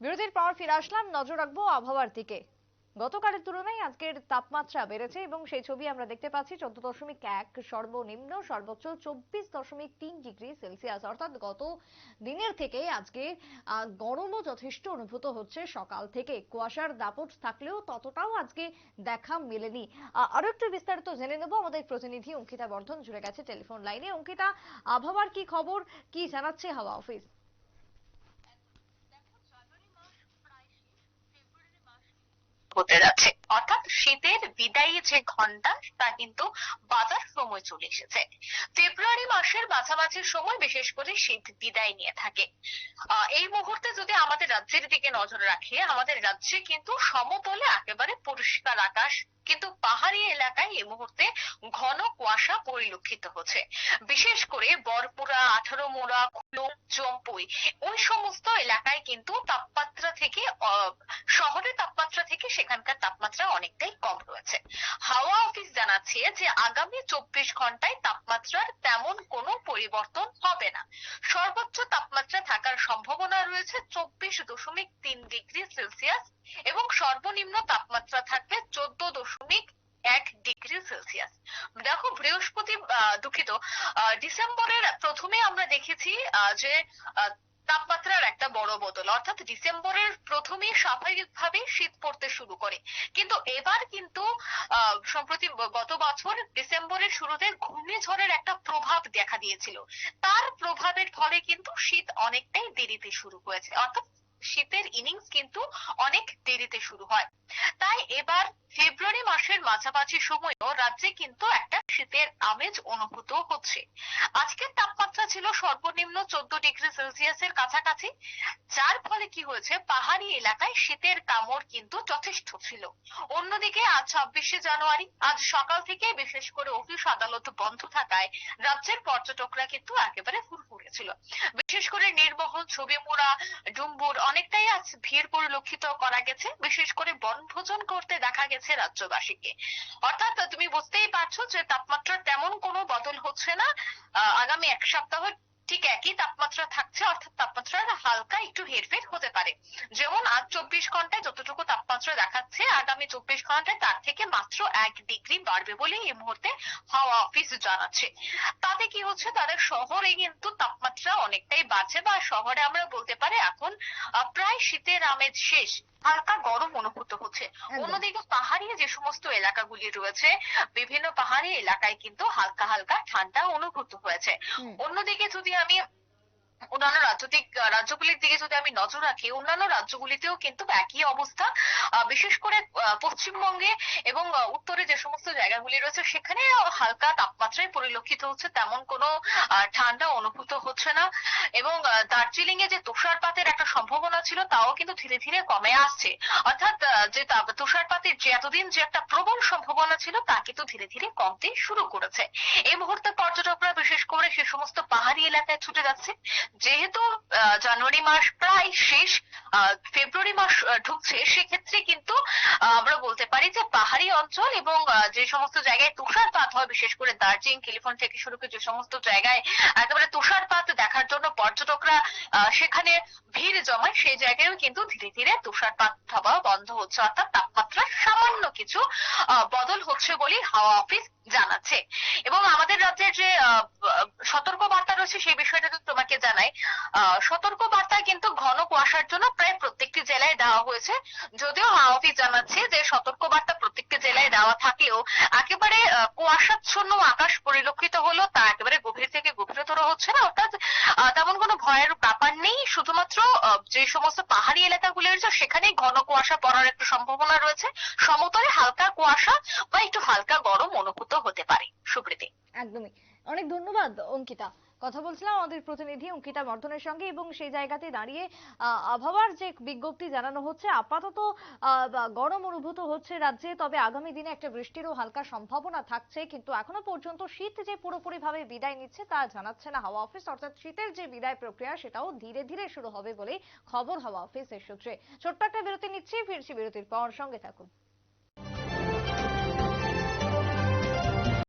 বিরতির পর ফিরে আসলাম, নজর রাখব আবহাওয়ার দিকে। গতকালের তুলনায় আজকের তাপমাত্রা বেড়েছে এবং সেই ছবি আমরা দেখতে পাচ্ছি, চোদ্দ দশমিক এক, সর্বনিম্ন, সর্বোচ্চ চব্বিশ দশমিক তিন ডিগ্রি সেলসিয়াস। অর্থাৎ গত দিনের থেকে আজকে গরমও যথেষ্ট অনুভূত হচ্ছে সকাল থেকে। কুয়াশার দাপট থাকলেও ততটাও আজকে দেখা মেলেনি। আরও একটু বিস্তারিত জেনে নেব। আমাদের প্রতিনিধি অঙ্কিতা বর্ধন জুড়ে গেছে টেলিফোন লাইনে। অঙ্কিতা, আবহাওয়ার কি খবর? কি জানাচ্ছে হাওয়া অফিস? হতে যাচ্ছে। অর্থাৎ শীতের বিদায়ী যে ঘণ্টা তা কিন্তু বাজার সময় চলে এসেছে। ফেব্রুয়ারি মাসের মাঝামাঝি সময় বিশেষ করে শীত বিদায় নিয়ে থাকে। এই মুহূর্তে যদি আমাদের রাজ্যের দিকে নজর রাখি, আমাদের রাজ্যে কিন্তু সমতলে একেবারে পরিষ্কার আকাশ কিন্তু পাহাড়ি এলাকায় এ মুহূর্তে ঘন কুয়াশা পরিলক্ষিত হচ্ছে। বিশেষ করে বরপুরা আঠারো মোড়া খুলুম জম্পুই ওই সমস্ত এলাকায় কিন্তু তাপমাত্রা থেকে শহরের তাপমাত্রা থেকে সেখানকার তাপমাত্রা অনেকটাই কম রয়েছে হাওয়া অফিস জানাচ্ছে যে আগামী চব্বিশ ঘন্টায় তাপমাত্রার তেমন কোনো পরিবর্তন হবে না। সর্বোচ্চ তাপমাত্রা থাকার সম্ভাবনা রয়েছে চব্বিশ দশমিক তিন ডিগ্রি সেলসিয়াস এবং সর্বনিম্ন তাপমাত্রা থাকবে চোদ্দ দশমিক এক ডিগ্রি সেলসিয়াস। দেখো, বৃহস্পতি দুঃখিত ডিসেম্বরের প্রথমে আমরা দেখেছি যে তাপমাত্রার একটা বড় বদল। অর্থাৎ ডিসেম্বরের প্রথমেই স্বাভাবিকভাবে শীত পড়তে শুরু করে। কিন্তু এবার কিন্তু সম্প্রতি গত বছর ডিসেম্বরের শুরুতে ঘূর্ণিঝড়ের একটা প্রভাব দেখা দিয়েছিল। তার প্রভাবের ফলে কিন্তু শীত অনেকটাই দেরিতে শুরু হয়েছে। অর্থাৎ শীতের ইনিংস কিন্তু অনেক দেরিতে শুরু হয়। তাই এবার ফেব্রুয়ারি মাসের মাঝামাঝি সময়ও রাজ্যে কিন্তু একটা শীতের আমেজ অনুভূত হচ্ছে। আজকের তাপমাত্রা ছিল সর্বনিম্ন চোদ্দ ডিগ্রি সেলসিয়াসের কাছাকাছি, যার ফলে কি হয়েছে, পাহাড়ি এলাকায় শীতের কামড় কিন্তু যথেষ্ট ছিল। অন্যদিকে আজ ছাব্বিশে জানুয়ারি, আজ সকাল থেকে বিশেষ করে অফিস আদালত বন্ধ থাকায় রাজ্যের পর্যটকরা কিন্তু একেবারে ফুরফুরে ছিল। বিশেষ করে নির্মহল ছবিমুড়া ডুম্বুর অনেকটাই আজ ভিড় পরিলক্ষিত করা গেছে। বিশেষ করে বনভোজন করতে দেখা গেছে রাজ্যবাসীকে। অর্থাৎ তুমি বুঝতেই পারছ যে তাপমাত্রার তেমন কোনো বদল হচ্ছে না। আগামী এক সপ্তাহ ঠিক একই তাপমাত্রা থাকছে, অর্থাৎ তাপমাত্রার হালকা একটু হেরফের হতে পারে। যেমন আজ চব্বিশ ঘন্টায় যতটুকু তাপমাত্রা দেখাচ্ছে, আগামী চব্বিশ ঘন্টায় তার থেকে মাত্র এক ডিগ্রি বাড়বে বলে এই মুহূর্তে হাওয়া অফিস জানাচ্ছে। তাতে কি হচ্ছে? তাদের শহরে কিন্তু তাপমাত্রা অনেকটাই বাড়ছে বা শহরে আমরা বলতে পারি এখন প্রায় শীতের আমেজ শেষ। হালকা গরম অনুভূত হচ্ছে। অন্যদিকে পাহাড়ি যে সমস্ত এলাকাগুলি রয়েছে বিভিন্ন পাহাড়ি এলাকায় কিন্তু হালকা হালকা ঠান্ডা অনুভূত হয়েছে। অন্যদিকে যদি আমি অন্যান্য রাজ্যদিক রাজ্যগুলির দিকে যদি আমি নজর রাখি, অন্যান্য রাজ্যগুলিতেও কিন্তু একই অবস্থা। বিশেষ করে পশ্চিমবঙ্গে এবং উত্তরে যে সমস্ত জায়গাগুলি রয়েছে, সেখানে হালকা তাপমাত্রায় পরিলক্ষিত হচ্ছে, তেমন কোনো ঠান্ডা অনুভূত হচ্ছে না। এবং দার্জিলিং এ যে তুষারপাতের একটা সম্ভাবনা ছিল, তাও কিন্তু ধীরে ধীরে কমে আসছে। অর্থাৎ যে তুষারপাতের যে এতদিন যে একটা প্রবল সম্ভাবনা ছিল, তা কিন্তু ধীরে ধীরে কমতে শুরু করেছে। এই মুহূর্তে পর্যটকরা বিশেষ করে সে সমস্ত পাহাড়ি এলাকায় ছুটে যাচ্ছে। যেহেতু জানুয়ারি মাস প্রায় শেষ ফেব্রুয়ারি মাস ঢুকছে, সেক্ষেত্রে কিন্তু আমরা বলতে পারি যে পাহাড়ি অঞ্চল এবং যে সমস্ত জায়গায় তুষারপাত হয়, বিশেষ করে দার্জিলিং ক্যালিফোর্ন থেকে শুরু করে যে সমস্ত জায়গায় একেবারে তুষারপাত দেখার জন্য পর্যটকরা সেখানে ভিড় জমায়, সেই জায়গায়ও কিন্তু ধীরে ধীরে তুষারপাত হওয়া বন্ধ হচ্ছে, অর্থাৎ তাপমাত্রা সামান্য কিছু বদল হচ্ছে বলেই হাওয়া অফিস জানাচ্ছে। এবং আমাদের রাজ্যের যে সতর্ক বার্তা রয়েছে সেই বিষয়টা যদি তোমাকে জানাই। সতর্ক বার্তা কিন্তু ঘন কুয়াশার জন্য প্রায় প্রত্যেকটি জেলায় দেওয়া হয়েছে। যদিও হাওয়া অফিস জানাচ্ছে যে সতর্ক বার্তা প্রত্যেকটি জেলায় দেওয়া থাকলেও একেবারে কুয়াশাচ্ছন্ন আকাশ পরিলক্ষিত হলো, তা একেবারে গভীর থেকে গভীরতর হচ্ছে না। অর্থাৎ তেমন কোনো ভয়ের ব্যাপার নেই। শুধুমাত্র যে সমস্ত পাহাড়ি এলাকাগুলি রয়েছে, সেখানেই ঘন কুয়াশা পড়ার একটা সম্ভাবনা রয়েছে। সমতলে হালকা কুয়াশা বা একটু হালকা গরম অনুভূত হতে পারে। সুপ্রীতি। একদমই। অনেক ধন্যবাদ, অঙ্কিতা। কথা বলছিলাম আমাদের প্রতিনিধি অঙ্কিতা বর্ধনের সঙ্গে এবং সেই জায়গাতে দাঁড়িয়ে আবহাওয়ার যে বিজ্ঞপ্তি জানানো হচ্ছে, আপাতত গরম অনুভূত হচ্ছে রাজ্যে, তবে আগামী দিনে একটা বৃষ্টিরও হালকা সম্ভাবনা থাকছে, কিন্তু এখনও পর্যন্ত শীত যে পুরোপুরিভাবে বিদায় নিচ্ছে তা জানাচ্ছে না হাওয়া অফিস, অর্থাৎ শীতের যে বিদায় প্রক্রিয়া সেটাও ধীরে ধীরে শুরু হবে বলে খবর হাওয়া অফিসের সূত্রে। ছোট্ট একটা বিরতি নিচ্ছি, ফিরছি বিরতির পর, সঙ্গে থাকুন।